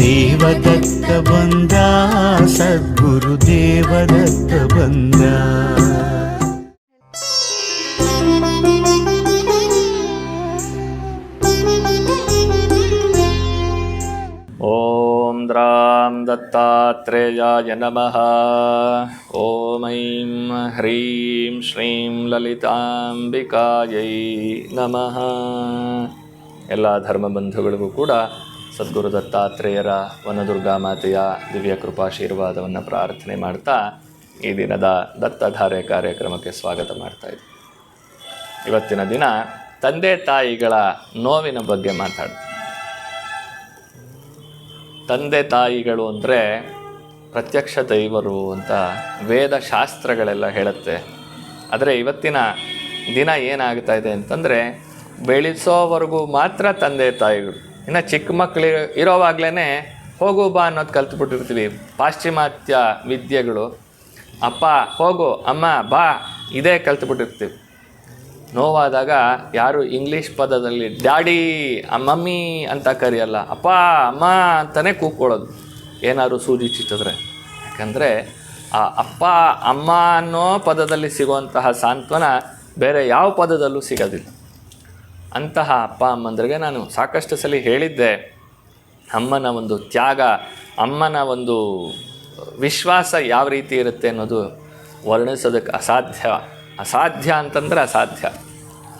ದೇವದತ್ತ ಬಂದ, ಸದ್ಗುರು ದೇವದತ್ತ ಬಂದ. ಓಂ ದ್ರಾಂ ದತ್ತಾತ್ರೇಯಾಯ ನಮಃ. ಓಂ ಐಂ ಹ್ರೀಂ ಶ್ರೀಂ ಲಲಿತಾಂಬಿಕಾಯೈ ನಮಃ. ಎಲ್ಲ ಧರ್ಮ ಬಂಧುಗಳಿಗೂ ಕೂಡ ಸದ್ಗುರು ದತ್ತಾತ್ರೇಯರ ವನದುರ್ಗಾ ಮಾತೆಯ ದಿವ್ಯ ಕೃಪಾಶೀರ್ವಾದವನ್ನು ಪ್ರಾರ್ಥನೆ ಮಾಡ್ತಾ ಈ ದಿನದ ದತ್ತಧಾರೆ ಕಾರ್ಯಕ್ರಮಕ್ಕೆ ಸ್ವಾಗತ ಮಾಡ್ತಾ ಇದ್ದೀವಿ ಇವತ್ತಿನ ದಿನ ತಂದೆ ತಾಯಿಗಳ ನೋವಿನ ಬಗ್ಗೆ ಮಾತಾಡ ತಂದೆ ತಾಯಿಗಳು ಅಂದರೆ ಪ್ರತ್ಯಕ್ಷ ದೈವರು ಅಂತ ವೇದ ಶಾಸ್ತ್ರಗಳೆಲ್ಲ ಹೇಳುತ್ತೆ. ಆದರೆ ಇವತ್ತಿನ ದಿನ ಏನಾಗ್ತಾ ಇದೆ ಅಂತಂದರೆ ಬೆಳೆಸೋವರೆಗೂ ಮಾತ್ರ ತಂದೆ ತಾಯಿಗಳು. ಇನ್ನು ಚಿಕ್ಕ ಮಕ್ಕಳು ಇರೋವಾಗಲೇ ಹೋಗು ಬಾ ಅನ್ನೋದು ಕಲ್ತ್ಬಿಟ್ಟಿರ್ತೀವಿ. ಪಾಶ್ಚಿಮಾತ್ಯ ವಿದ್ಯೆಗಳು. ಅಪ್ಪ ಹೋಗು, ಅಮ್ಮ ಬಾ, ಇದೇ ಕಲ್ತ್ಬಿಟ್ಟಿರ್ತೀವಿ. ನೋವಾದಾಗ ಯಾರು ಇಂಗ್ಲೀಷ್ ಪದದಲ್ಲಿ ಡ್ಯಾಡಿ, ಮಮ್ಮಿ ಅಂತ ಕರೆಯಲ್ಲ, ಅಪ್ಪ, ಅಮ್ಮ ಅಂತಲೇ ಕೂಕ್ಕೊಳ್ಳೋದು ಏನಾದ್ರು ಸೂಜಿ ಚಿಟ್ಟಿದ್ರೆ ಯಾಕಂದರೆ ಆ ಅಪ್ಪ, ಅಮ್ಮ ಅನ್ನೋ ಪದದಲ್ಲಿ ಸಿಗುವಂತಹ ಸಾಂತ್ವನ ಬೇರೆ ಯಾವ ಪದದಲ್ಲೂ ಸಿಗೋದಿಲ್ಲ. ಅಂತಹ ಅಪ್ಪ ಅಮ್ಮಂದ್ರಿಗೆ ನಾನು ಸಾಕಷ್ಟು ಸಲ ಹೇಳಿದ್ದೆ. ಅಮ್ಮನ ಒಂದು ತ್ಯಾಗ, ಅಮ್ಮನ ಒಂದು ವಿಶ್ವಾಸ ಯಾವ ರೀತಿ ಇರುತ್ತೆ ಅನ್ನೋದು ವರ್ಣಿಸೋದಕ್ಕೆ ಅಸಾಧ್ಯ ಅಸಾಧ್ಯ ಅಂತಂದರೆ ಅಸಾಧ್ಯ.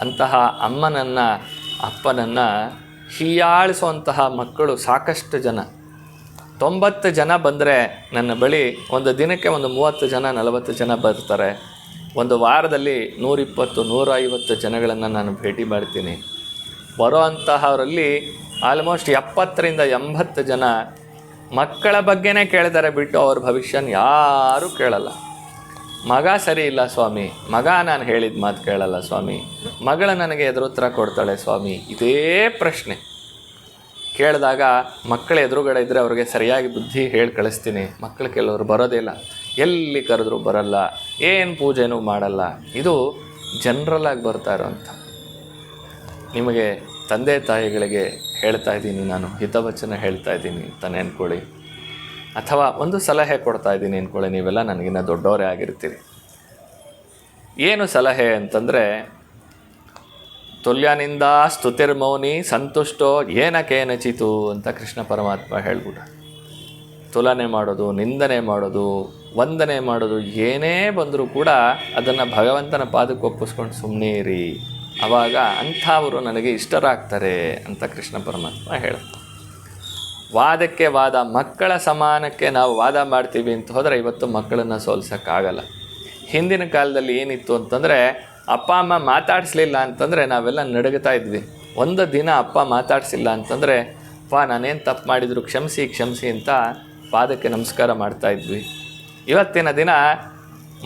ಅಂತಹ ಅಮ್ಮನನ್ನು, ಅಪ್ಪನನ್ನು ಹೀಯಾಳಿಸುವಂತಹ ಮಕ್ಕಳು ಸಾಕಷ್ಟು ಜನ. ತೊಂಬತ್ತು ಜನ ಬಂದರೆ ನನ್ನ ಬಳಿ ಒಂದು ದಿನಕ್ಕೆ ಒಂದು ಮೂವತ್ತು ಜನ, ನಲವತ್ತು ಜನ ಬರ್ತಾರೆ. ಒಂದು ವಾರದಲ್ಲಿ ನೂರಿಪ್ಪತ್ತು, ನೂರೈವತ್ತು ಜನಗಳನ್ನು ನಾನು ಭೇಟಿ ಮಾಡ್ತೀನಿ. ಬರೋ ಅಂತಹವರಲ್ಲಿ ಆಲ್ಮೋಸ್ಟ್ ಎಪ್ಪತ್ತರಿಂದ ಎಂಬತ್ತು ಜನ ಮಕ್ಕಳ ಬಗ್ಗೆನೇ ಕೇಳ್ತಾರೆ ಬಿಟ್ಟು ಅವ್ರ ಭವಿಷ್ಯನ ಯಾರೂ ಕೇಳಲ್ಲ. ಮಗ ಸರಿ ಇಲ್ಲ ಸ್ವಾಮಿ. ಮಗ ನಾನು ಹೇಳಿದ ಮಾತು ಕೇಳಲ್ಲ ಸ್ವಾಮಿ. ಮಗಳ ನನಗೆ ಎದುರುತ್ತರ ಕೊಡ್ತಾಳೆ ಸ್ವಾಮಿ. ಇದೇ ಪ್ರಶ್ನೆ. ಕೇಳಿದಾಗ ಮಕ್ಕಳ ಎದುರುಗಡೆ ಇದ್ದರೆ ಅವ್ರಿಗೆ ಸರಿಯಾಗಿ ಬುದ್ಧಿ ಹೇಳಿ ಕಳಿಸ್ತೀನಿ. ಮಕ್ಕಳು ಕೆಲವರು ಬರೋದೇ ಇಲ್ಲ. ಎಲ್ಲಿ ಕರೆದ್ರೂ ಬರಲ್ಲ. ಏನು ಪೂಜೆನೂ ಮಾಡಲ್ಲ. ಇದು ಜನರಲ್ ಆಗಿ ಬರ್ತಾ ಇರೋಂಥ. ನಿಮಗೆ ತಂದೆ ತಾಯಿಗಳಿಗೆ ಹೇಳ್ತಾ ಇದ್ದೀನಿ ನಾನು, ಹಿತವಚನ ಹೇಳ್ತಾ ಇದ್ದೀನಿ ಅಂತ ಅಂದ್ಕೊಳ್ಳಿ ಅಥವಾ ಒಂದು ಸಲಹೆ ಕೊಡ್ತಾ ಇದ್ದೀನಿ ಅಂದ್ಕೊಳ್ಳಿ ನೀವೆಲ್ಲ ನನಗಿನ್ನ ದೊಡ್ಡವರೇ ಆಗಿರ್ತೀರಿ. ಏನು ಸಲಹೆ ಅಂತಂದರೆ, ತುಲ್ಯನಿಂದ ಸ್ತುತಿರ್ಮೌನಿ ಸಂತುಷ್ಟೋ ಏನಕೇನಚಿತು ಅಂತ ಕೃಷ್ಣ ಪರಮಾತ್ಮ ಹೇಳ್ಬಿಟ್ಟ ತುಲನೆ ಮಾಡೋದು, ನಿಂದನೆ ಮಾಡೋದು ವಂದನೆ ಮಾಡೋದು, ಏನೇ ಬಂದರೂ ಕೂಡ ಅದನ್ನು ಭಗವಂತನ ಪಾದಕ್ಕೆ ಒಪ್ಪಿಸ್ಕೊಂಡು ಸುಮ್ಮನೆ ಇರಿ. ಆವಾಗ ಅಂಥವರು ನನಗೆ ಇಷ್ಟರಾಗ್ತಾರೆ ಅಂತ ಕೃಷ್ಣ ಪರಮಾತ್ಮ ಹೇಳುತ್ತೆ. ವಾದಕ್ಕೆ ವಾದ, ಮಕ್ಕಳ ಸಮಾನಕ್ಕೆ ನಾವು ವಾದ ಮಾಡ್ತೀವಿ ಅಂತ ಹೋದರೆ ಇವತ್ತು ಮಕ್ಕಳನ್ನು ಸೋಲ್ಸೋಕ್ಕಾಗಲ್ಲ. ಹಿಂದಿನ ಕಾಲದಲ್ಲಿ ಏನಿತ್ತು ಅಂತಂದರೆ ಅಪ್ಪ, ಅಮ್ಮ ಮಾತಾಡಿಸ್ಲಿಲ್ಲ ಅಂತಂದರೆ ನಾವೆಲ್ಲ ನಡುಗುತ್ತಾ ಇದ್ವಿ. ಒಂದು ದಿನ ಅಪ್ಪ ಮಾತಾಡಿಸಿಲ್ಲ ಅಂತಂದರೆ, ಅಪ್ಪ, ನಾನೇನು ತಪ್ಪು ಮಾಡಿದ್ರು, ಕ್ಷಮಿಸಿ ಕ್ಷಮಿಸಿ ಅಂತ ಪಾದಕ್ಕೆ ನಮಸ್ಕಾರ ಮಾಡ್ತಾ ಇದ್ವಿ. ಇವತ್ತಿನ ದಿನ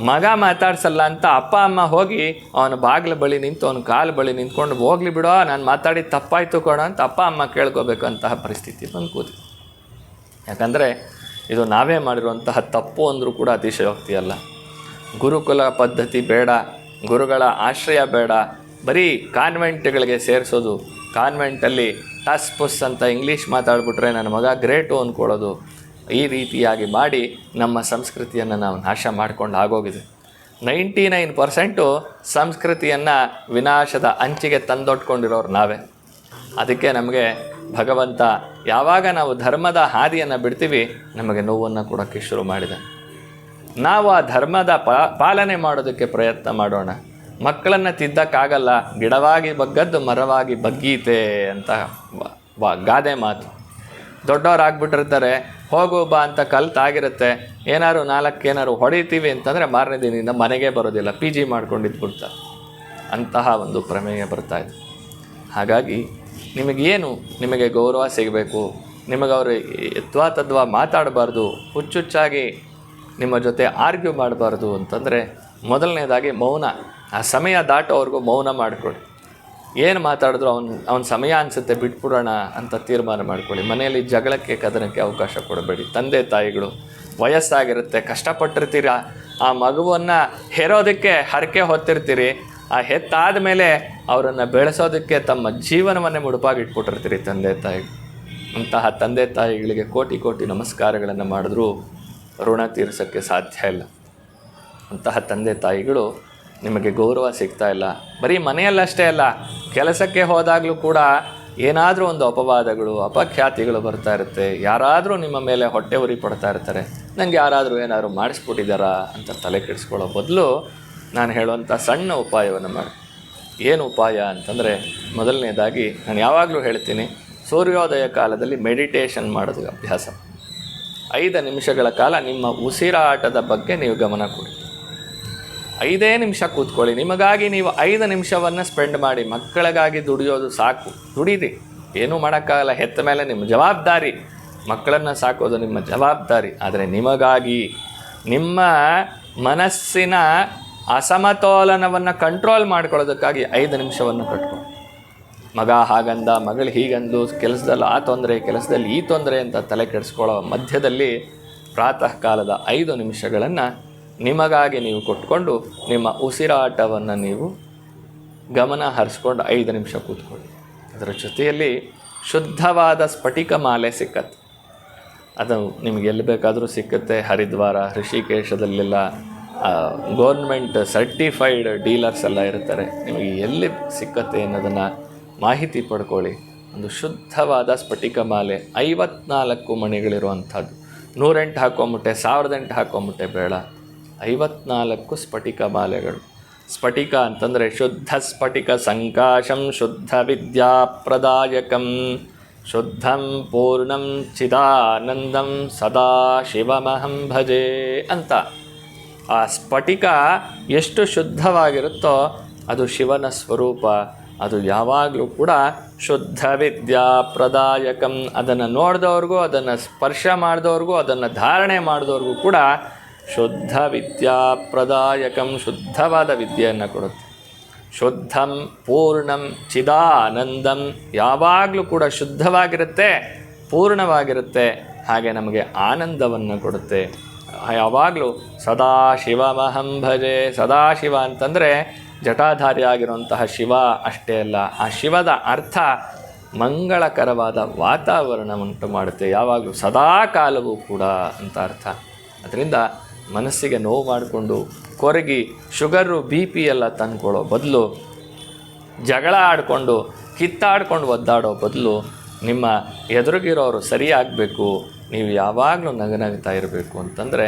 ಮಗ ಮಾತಾಡ್ಸಲ್ಲ ಅಂತ ಅಪ್ಪ ಅಮ್ಮ ಹೋಗಿ ಅವನ ಬಾಗಿಲ ಬಳಿ ನಿಂತು ಅವನ ಕಾಲು ಬಳಿ ನಿಂತ್ಕೊಂಡು, ಹೋಗ್ಲಿ ಬಿಡೋ, ನಾನು ಮಾತಾಡಿ ತಪ್ಪಾಯ್ತು ಕೊಡ ಅಂತ ಅಪ್ಪ ಅಮ್ಮ ಕೇಳ್ಕೋಬೇಕಂತಹ ಪರಿಸ್ಥಿತಿ ಬಂದು ಕೂತಿದೆ. ಯಾಕಂದರೆ ಇದು ನಾವೇ ಮಾಡಿರುವಂತಹ ತಪ್ಪು ಅಂದರೂ ಕೂಡ ಅತಿಶಯೋಕ್ತಿ ಅಲ್ಲ. ಗುರುಕುಲ ಪದ್ಧತಿ ಬೇಡ, ಗುರುಗಳ ಆಶ್ರಯ ಬೇಡ, ಬರೀ ಕಾನ್ವೆಂಟ್ಗಳಿಗೆ ಸೇರಿಸೋದು, ಕಾನ್ವೆಂಟಲ್ಲಿ ಟಸ್ ಪುಸ್ ಅಂತ ಇಂಗ್ಲೀಷ್ ಮಾತಾಡ್ಬಿಟ್ರೆ ನನ್ನ ಮಗ ಗ್ರೇಟು ಅಂದ್ಕೊಳ್ಳೋದು ಈ ರೀತಿಯಾಗಿ ಮಾಡಿ ನಮ್ಮ ಸಂಸ್ಕೃತಿಯನ್ನು ನಾವು ನಾಶ ಮಾಡ್ಕೊಂಡು ಆಗೋಗಿದೆ. ನೈಂಟಿ ನೈನ್ ಪರ್ಸೆಂಟು ಸಂಸ್ಕೃತಿಯನ್ನು ವಿನಾಶದ ಅಂಚಿಗೆ ತಂದೊಟ್ಕೊಂಡಿರೋರು ನಾವೇ. ಅದಕ್ಕೆ ನಮಗೆ ಭಗವಂತ ಯಾವಾಗ ನಾವು ಧರ್ಮದ ಹಾದಿಯನ್ನು ಬಿಡ್ತೀವಿ, ನಮಗೆ ನೋವನ್ನು ಕೊಡೋಕ್ಕೆ ಶುರು ಮಾಡಿದೆ. ನಾವು ಆ ಧರ್ಮದ ಪಾಲನೆ ಮಾಡೋದಕ್ಕೆ ಪ್ರಯತ್ನ ಮಾಡೋಣ. ಮಕ್ಕಳನ್ನು ತಿದ್ದಕ್ಕಾಗಲ್ಲ, ಗಿಡವಾಗಿ ಬಗ್ಗದ್ದು ಮರವಾಗಿ ಬಗ್ಗೀತೆ ಅಂತ ಗಾದೆ ಮಾತು. ದೊಡ್ಡವ್ರು ಆಗ್ಬಿಟ್ಟಿರ್ತಾರೆ ಹೋಗು ಬಾ ಅಂತ ಕಲ್ತಾಗಿರುತ್ತೆ ಏನಾದ್ರು ನಾಲ್ಕು ಏನಾದ್ರು ಹೊಡಿತೀವಿ ಅಂತಂದರೆ ಮಾರನೇ ದಿನದಿಂದ ಮನೆಗೆ ಬರೋದಿಲ್ಲ, ಪಿ ಜಿ ಮಾಡ್ಕೊಂಡಿದ್ಬಿಡ್ತಾರೆ ಅಂತಹ ಒಂದು ಪ್ರಮೇಯ ಬರ್ತಾ ಇದೆ. ಹಾಗಾಗಿ ನಿಮಗೇನು ನಿಮಗೆ ಗೌರವ ಸಿಗಬೇಕು ನಿಮಗೆ ಯತ್ವಾ ತದ್ವಾ ಮಾತಾಡಬಾರ್ದು, ಹುಚ್ಚುಚ್ಚಾಗಿ ನಿಮ್ಮ ಜೊತೆ ಆರ್ಗ್ಯೂ ಮಾಡಬಾರ್ದು ಅಂತಂದರೆ ಮೊದಲನೇದಾಗಿ ಮೌನ. ಆ ಸಮಯ ದಾಟೋವರೆಗೂ ಮೌನ ಮಾಡಿಕೊಳ್ಳಿ ಏನು ಮಾತಾಡಿದ್ರು ಅವ್ನು, ಅವ್ನ ಸಮಯ ಅನಿಸುತ್ತೆ, ಬಿಟ್ಬಿಡೋಣ ಅಂತ ತೀರ್ಮಾನ ಮಾಡ್ಕೊಳ್ಳಿ. ಮನೆಯಲ್ಲಿ ಜಗಳಕ್ಕೆ, ಕದನಕ್ಕೆ ಅವಕಾಶ ಕೊಡಬೇಡಿ. ತಂದೆ, ತಾಯಿಗಳು, ವಯಸ್ಸಾಗಿರುತ್ತೆ. ಕಷ್ಟಪಟ್ಟಿರ್ತೀರಾ? ಆ ಮಗುವನ್ನು ಹೆರೋದಕ್ಕೆ ಹರಕೆ ಹೊತ್ತಿರ್ತೀರಿ. ಆ ಹೆತ್ತಾದ ಮೇಲೆ ಅವರನ್ನು ಬೆಳೆಸೋದಕ್ಕೆ ತಮ್ಮ ಜೀವನವನ್ನೇ ಮುಡುಪಾಗಿಟ್ಬಿಟ್ಟಿರ್ತೀರಿ ತಂದೆ ತಾಯಿ ಅಂತಹ ತಂದೆ, ತಾಯಿಗಳಿಗೆ ಕೋಟಿ ಕೋಟಿ ನಮಸ್ಕಾರಗಳನ್ನು ಮಾಡಿದ್ರೂ ಋಣ ತೀರಿಸೋಕ್ಕೆ ಸಾಧ್ಯ ಇಲ್ಲ. ಅಂತಹ ತಂದೆ, ತಾಯಿಗಳು ನಿಮಗೆ ಗೌರವ ಸಿಗ್ತಾ ಇಲ್ಲ. ಬರೀ ಮನೆಯಲ್ಲಷ್ಟೇ ಅಲ್ಲ, ಕೆಲಸಕ್ಕೆ ಹೋದಾಗಲೂ ಕೂಡ ಏನಾದರೂ ಒಂದು ಅಪವಾದಗಳು, ಅಪಖ್ಯಾತಿಗಳು ಬರ್ತಾ ಇರುತ್ತೆ. ಯಾರಾದರೂ ನಿಮ್ಮ ಮೇಲೆ ಹೊಟ್ಟೆ ಉರಿ ಪಡ್ತಾ ಇರ್ತಾರೆ. ನನಗೆ ಯಾರಾದರೂ ಏನಾದರೂ ಮಾಡಿಸ್ಬಿಟ್ಟಿದ್ದಾರಾ ಅಂತ ತಲೆ ಕೆಡಿಸ್ಕೊಳ್ಳೋ ಬದಲು ನಾನು ಹೇಳುವಂಥ ಸಣ್ಣ ಉಪಾಯವನ್ನು ಮಾಡಿ. ಏನು ಉಪಾಯ ಅಂತಂದರೆ, ಮೊದಲನೇದಾಗಿ ನಾನು ಯಾವಾಗಲೂ ಹೇಳ್ತೀನಿ, ಸೂರ್ಯೋದಯ ಕಾಲದಲ್ಲಿ ಮೆಡಿಟೇಷನ್ ಮಾಡೋದು ಅಭ್ಯಾಸ. ಐದು ನಿಮಿಷಗಳ ಕಾಲ ನಿಮ್ಮ ಉಸಿರಾಟದ ಬಗ್ಗೆ ನೀವು ಗಮನ ಕೊಡಿ. ಐದೇ ನಿಮಿಷ ಕೂತ್ಕೊಳ್ಳಿ. ನಿಮಗಾಗಿ ನೀವು ಐದು ನಿಮಿಷವನ್ನು ಸ್ಪೆಂಡ್ ಮಾಡಿ. ಮಕ್ಕಳಿಗಾಗಿ ದುಡಿಯೋದು ಸಾಕು. ದುಡೀರಿ. ಏನೂ ಮಾಡೋಕ್ಕಾಗಲ್ಲ. ಹೆತ್ತ ಮೇಲೆ ನಿಮ್ಮ ಜವಾಬ್ದಾರಿ. ಮಕ್ಕಳನ್ನು ಸಾಕೋದು ನಿಮ್ಮ ಜವಾಬ್ದಾರಿ. ಆದರೆ ನಿಮಗಾಗಿ ನಿಮ್ಮ ಮನಸ್ಸಿನ ಅಸಮತೋಲನವನ್ನು ಕಂಟ್ರೋಲ್ ಮಾಡ್ಕೊಳ್ಳೋದಕ್ಕಾಗಿ ಐದು ನಿಮಿಷವನ್ನು ಕಟ್ಕೊಂಡು ಮಗ ಹಾಗಂದ, ಮಗಳು ಹೀಗಂದು, ಕೆಲಸದಲ್ಲಿ ಆ ತೊಂದರೆ, ಕೆಲಸದಲ್ಲಿ ಈ ತೊಂದರೆ ಅಂತ ತಲೆ ಕೆಡಿಸ್ಕೊಳ್ಳೋ ಮಧ್ಯದಲ್ಲಿ ಪ್ರಾತಃ ಕಾಲದ ಐದು ನಿಮಿಷಗಳನ್ನು ನಿಮಗಾಗಿ ನೀವು ಕೊಟ್ಕೊಂಡು ನಿಮ್ಮ ಉಸಿರಾಟವನ್ನು ನೀವು ಗಮನ ಹರಿಸ್ಕೊಂಡು ಐದು ನಿಮಿಷ ಕೂತ್ಕೊಳ್ಳಿ. ಅದರ ಜೊತೆಯಲ್ಲಿ ಶುದ್ಧವಾದ ಸ್ಫಟಿಕ ಮಾಲೆ ಸಿಕ್ಕತ್ತೆ. ಅದು ನಿಮಗೆ ಎಲ್ಲಿ ಬೇಕಾದರೂ ಸಿಕ್ಕತ್ತೆ. ಹರಿದ್ವಾರ ಋಷಿಕೇಶದಲ್ಲೆಲ್ಲ ಗೌರ್ಮೆಂಟ್ ಸರ್ಟಿಫೈಡ್ ಡೀಲರ್ಸ್ ಎಲ್ಲ ಇರ್ತಾರೆ. ನಿಮಗೆ ಎಲ್ಲಿ ಸಿಕ್ಕತ್ತೆ ಅನ್ನೋದನ್ನು ಮಾಹಿತಿ ಪಡ್ಕೊಳ್ಳಿ. ಒಂದು ಶುದ್ಧವಾದ ಸ್ಫಟಿಕ ಮಾಲೆ, ಐವತ್ನಾಲ್ಕು ಮಣಿಗಳಿರುವಂಥದ್ದು. ನೂರೆಂಟು ಹಾಕೊಂಬಿಟ್ಟೆ ಸಾವಿರದ ಎಂಟು ಹಾಕೊಂಬಿಟ್ಟೆ ಬೇಡ. ಐವತ್ನಾಲ್ಕು ಸ್ಫಟಿಕ ಮಾಲೆಗಳು ಸ್ಫಟಿಕ ಅಂತಂದರೆ ಶುದ್ಧ ಸ್ಫಟಿಕ ಸಂಕಾಶಂ, ಶುದ್ಧ ವಿದ್ಯಾಪ್ರದಾಯಕಂ. ಶುದ್ಧಂ ಪೂರ್ಣಂ ಚಿದಾನಂದಂ ಸದಾ ಶಿವಮಹಂ ಭಜೆ ಅಂತ. ಆ ಸ್ಫಟಿಕ ಎಷ್ಟು ಶುದ್ಧವಾಗಿರುತ್ತೋ ಅದು ಶಿವನ ಸ್ವರೂಪ. ಅದು ಯಾವಾಗಲೂ ಕೂಡ ಶುದ್ಧ ವಿದ್ಯಾ ಪ್ರದಾಯಕಂ ಅದನ್ನು ನೋಡಿದವ್ರಿಗೂ, ಅದನ್ನು ಸ್ಪರ್ಶ ಮಾಡಿದವ್ರಿಗೂ, ಅದನ್ನು ಧಾರಣೆ ಮಾಡಿದವ್ರಿಗೂ ಕೂಡ ಶುದ್ಧ ವಿದ್ಯಾಪ್ರದಾಯಕಂ ಶುದ್ಧವಾದ ವಿದ್ಯೆಯನ್ನು ಕೊಡುತ್ತೆ. ಶುದ್ಧಂ ಪೂರ್ಣಂ ಚಿದಾನಂದಂ ಯಾವಾಗಲೂ ಕೂಡ ಶುದ್ಧವಾಗಿರುತ್ತೆ, ಪೂರ್ಣವಾಗಿರುತ್ತೆ, ಹಾಗೆ ನಮಗೆ ಆನಂದವನ್ನು ಕೊಡುತ್ತೆ. ಯಾವಾಗಲೂ ಸದಾಶಿವಮಹಂ ಭಜೆ, ಸದಾಶಿವ ಅಂತಂದರೆ ಜಟಾಧಾರಿ ಆಗಿರುವಂತಹ ಶಿವ ಅಷ್ಟೇ ಅಲ್ಲ, ಆ ಶಿವದ ಅರ್ಥ ಮಂಗಳಕರವಾದ ವಾತಾವರಣ ಉಂಟು ಮಾಡುತ್ತೆ, ಯಾವಾಗಲೂ ಸದಾ ಕಾಲವೂ ಕೂಡ ಅಂತ ಅರ್ಥ. ಅದರಿಂದ ಮನಸ್ಸಿಗೆ ನೋವು ಮಾಡಿಕೊಂಡು ಕೊರಗಿ ಶುಗರು ಬಿ ಪಿ ಎಲ್ಲ ತಂದ್ಕೊಳ್ಳೋ ಬದಲು ಜಗಳ ಆಡಿಕೊಂಡು, ಕಿತ್ತಾಡ್ಕೊಂಡು ಒದ್ದಾಡೋ ಬದಲು ನಿಮ್ಮ ಎದುರುಗಿರೋರು ಸರಿಯಾಗಬೇಕು, ನೀವು ಯಾವಾಗಲೂ ನಗನಗ್ತಾ ಇರಬೇಕು ಅಂತಂದರೆ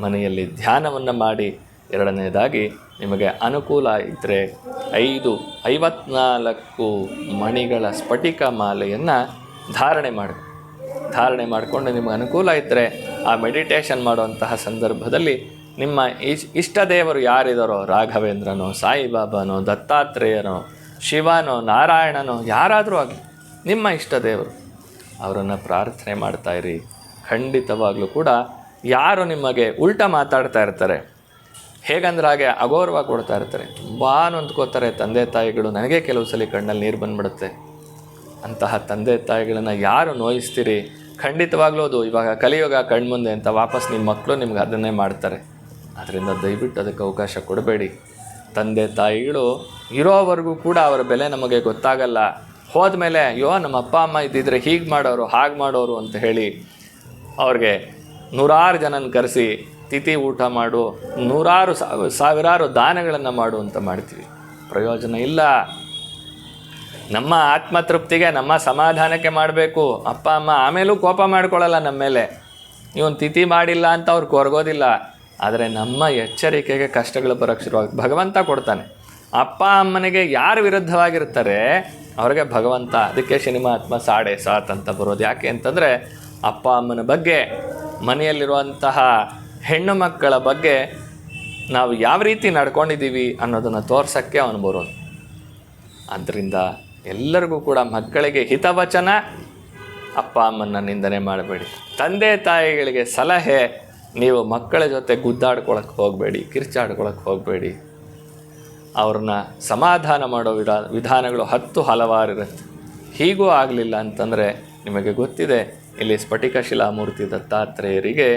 ಮನೆಯಲ್ಲಿ ಧ್ಯಾನವನ್ನು ಮಾಡಿ. ಎರಡನೇದಾಗಿ ನಿಮಗೆ ಅನುಕೂಲ ಇದ್ದರೆ ಐದು ಐವತ್ನಾಲ್ಕು ಮಣಿಗಳ ಸ್ಫಟಿಕ ಮಾಲೆಯನ್ನು ಧಾರಣೆ ಮಾಡಿ. ಧಾರಣೆ ಮಾಡಿಕೊಂಡು ನಿಮಗೆ ಅನುಕೂಲ ಇದ್ದರೆ ಆ ಮೆಡಿಟೇಷನ್ ಮಾಡುವಂತಹ ಸಂದರ್ಭದಲ್ಲಿ ನಿಮ್ಮ ಇಶ್ ಇಷ್ಟ ದೇವರು ಯಾರಿದಾರೋ, ರಾಘವೇಂದ್ರನೋ, ಸಾಯಿಬಾಬಾನೋ, ದತ್ತಾತ್ರೇಯನೋ, ಶಿವನೋ, ನಾರಾಯಣನೋ, ಯಾರಾದರೂ ಆಗಲಿ, ನಿಮ್ಮ ಇಷ್ಟ ದೇವರು ಅವರನ್ನು ಪ್ರಾರ್ಥನೆ ಮಾಡ್ತಾ ಇರಿ. ಖಂಡಿತವಾಗಲೂ ಕೂಡ ಯಾರು ನಿಮಗೆ ಉಲ್ಟ ಮಾತಾಡ್ತಾ ಇರ್ತಾರೆ, ಹೇಗಂದ್ರೆ ಹಾಗೆ ಅಗೌರವ ಕೊಡ್ತಾ ಇರ್ತಾರೆ, ತುಂಬ ನೊಂದ್ಕೋತಾರೆ, ತಂದೆ ತಾಯಿಗಳು ನನಗೆ ಕೆಲವು ಸಲ ಕಣ್ಣಲ್ಲಿ ನೀರು ಬಂದ್ಬಿಡುತ್ತೆ. ಅಂತಹ ತಂದೆ ತಾಯಿಗಳನ್ನು ಯಾರು ನೋಯಿಸ್ತೀರಿ? ಖಂಡಿತವಾಗ್ಲೂ ಅದು ಇವಾಗ ಕಲಿಯುಗ ಕಣ್ಮುಂದೆ ಅಂತ ವಾಪಸ್ ನಿಮ್ಮ ಮಕ್ಕಳು ನಿಮ್ಗೆ ಅದನ್ನೇ ಮಾಡ್ತಾರೆ. ಅದರಿಂದ ದಯವಿಟ್ಟು ಅದಕ್ಕೆ ಅವಕಾಶ ಕೊಡಬೇಡಿ. ತಂದೆ, ತಾಯಿಗಳು ಇರೋವರೆಗೂ ಕೂಡ ಅವರ ಬೆಲೆ ನಮಗೆ ಗೊತ್ತಾಗಲ್ಲ. ಹೋದ್ಮೇಲೆ ಅಯ್ಯೋ ನಮ್ಮ ಅಪ್ಪ, ಅಮ್ಮ ಇದ್ದಿದ್ರೆ ಹೀಗೆ ಮಾಡೋರು, ಹಾಗೆ ಮಾಡೋರು ಅಂತ ಹೇಳಿ ಅವ್ರಿಗೆ ನೂರಾರು ಜನನ ಕರೆಸಿ, ತಿಥಿ ಊಟ ಮಾಡು, ನೂರಾರು ಸಾವ- ಸಾವಿರಾರು ದಾನಗಳನ್ನು ಮಾಡು ಅಂತ ಮಾಡ್ತೀವಿ. ಪ್ರಯೋಜನ ಇಲ್ಲ. ನಮ್ಮ ಆತ್ಮತೃಪ್ತಿಗೆ, ನಮ್ಮ ಸಮಾಧಾನಕ್ಕೆ ಮಾಡಬೇಕು. ಅಪ್ಪ, ಅಮ್ಮ, ಆಮೇಲೂ ಕೋಪ ಮಾಡ್ಕೊಳ್ಳಲ್ಲ ನಮ್ಮ ಮೇಲೆ. ಇವನು ತಿಥಿ ಮಾಡಿಲ್ಲ ಅಂತ ಅವ್ರು ಕೊರಗೋದಿಲ್ಲ. ಆದರೆ ನಮ್ಮ ಎಚ್ಚರಿಕೆಗೆ ಕಷ್ಟಗಳು ಬರೋಕ್ಕೆ ಶುರುವಾಗಿ ಭಗವಂತ ಕೊಡ್ತಾನೆ. ಅಪ್ಪ, ಅಮ್ಮನಿಗೆ ಯಾರು ವಿರುದ್ಧವಾಗಿರ್ತಾರೆ, ಅವ್ರಿಗೆ ಭಗವಂತ, ಅದಕ್ಕೆ ಸಿನಿಮಾತ್ಮ ಸಾಡೆ ಸಾತ್ ಅಂತ ಬರೋದು. ಯಾಕೆ ಅಂತಂದರೆ, ಅಪ್ಪ, ಅಮ್ಮನ ಬಗ್ಗೆ, ಮನೆಯಲ್ಲಿರುವಂತಹ ಹೆಣ್ಣು ಮಕ್ಕಳ ಬಗ್ಗೆ ನಾವು ಯಾವ ರೀತಿ ನಡ್ಕೊಂಡಿದ್ದೀವಿ ಅನ್ನೋದನ್ನು ತೋರ್ಸೋಕ್ಕೆ ಅವನು ಬರೋದು ಆದ್ದರಿಂದ ಎಲ್ಲರಿಗೂ ಕೂಡ ಮಕ್ಕಳಿಗೆ ಹಿತವಚನ, ಅಪ್ಪ ಅಮ್ಮನ ನಿಂದನೆ ಮಾಡಬೇಡಿ. ತಂದೆ ತಾಯಿಗಳಿಗೆ ಸಲಹೆ, ನೀವು ಮಕ್ಕಳ ಜೊತೆ ಗುದ್ದಾಡ್ಕೊಳಕ್ಕೆ ಹೋಗಬೇಡಿ ಕಿರ್ಚಾಡ್ಕೊಳಕ್ಕೆ ಹೋಗಬೇಡಿ. ಅವ್ರನ್ನ ಸಮಾಧಾನ ಮಾಡೋ ವಿಧಾ, ವಿಧಾನಗಳು ಹತ್ತು ಹಲವಾರಿರುತ್ತೆ. ಹೀಗೂ ಆಗಲಿಲ್ಲ ಅಂತಂದರೆ ನಿಮಗೆ ಗೊತ್ತಿದೆ, ಇಲ್ಲಿ ಸ್ಫಟಿಕ ಶಿಲಾಮೂರ್ತಿ ದತ್ತಾತ್ರೇಯರಿಗೆ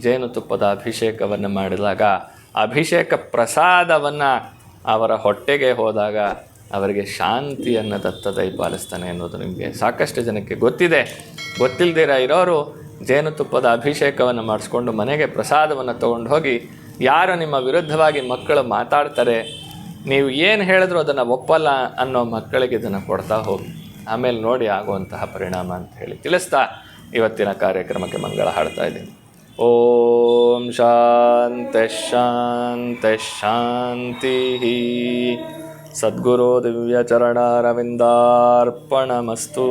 ಜೇನುತುಪ್ಪದ ಅಭಿಷೇಕವನ್ನು ಮಾಡಿದಾಗ, ಅಭಿಷೇಕ ಪ್ರಸಾದವನ್ನು ಅವರ ಹೊಟ್ಟೆಗೆ ಹೋದಾಗ ಅವರಿಗೆ ಶಾಂತಿಯನ್ನು ದತ್ತದೈ ಪಾಲಿಸ್ತಾನೆ ಅನ್ನೋದು ನಿಮಗೆ ಸಾಕಷ್ಟು ಜನಕ್ಕೆ ಗೊತ್ತಿದೆ. ಗೊತ್ತಿಲ್ಲದಿರ ಇರೋರು ಜೇನುತುಪ್ಪದ ಅಭಿಷೇಕವನ್ನು ಮಾಡಿಸ್ಕೊಂಡು ಮನೆಗೆ ಪ್ರಸಾದವನ್ನು ತೊಗೊಂಡು ಹೋಗಿ ಯಾರು ನಿಮ್ಮ ವಿರುದ್ಧವಾಗಿ ಮಕ್ಕಳು ಮಾತಾಡ್ತಾರೆ, ನೀವು ಏನು ಹೇಳಿದ್ರು ಅದನ್ನು ಒಪ್ಪಲ್ಲ ಅನ್ನೋ ಮಕ್ಕಳಿಗೆ ಇದನ್ನು ಕೊಡ್ತಾ ಹೋಗಿ. ಆಮೇಲೆ ನೋಡಿ ಆಗುವಂತಹ ಪರಿಣಾಮ ಅಂತ ಹೇಳಿ ತಿಳಿಸ್ತಾ ಇವತ್ತಿನ ಕಾರ್ಯಕ್ರಮಕ್ಕೆ ಮಂಗಳ ಹಾಡ್ತಾ ಇದ್ದೀನಿ. ಓಂ ಶಾಂತ ಶಾಂತಿ ಶಾಂತಿ ಸದ್ಗುರು ದಿವ್ಯಚರಣಾರವಿಂದಾರ್ಪಣಮಸ್ತು.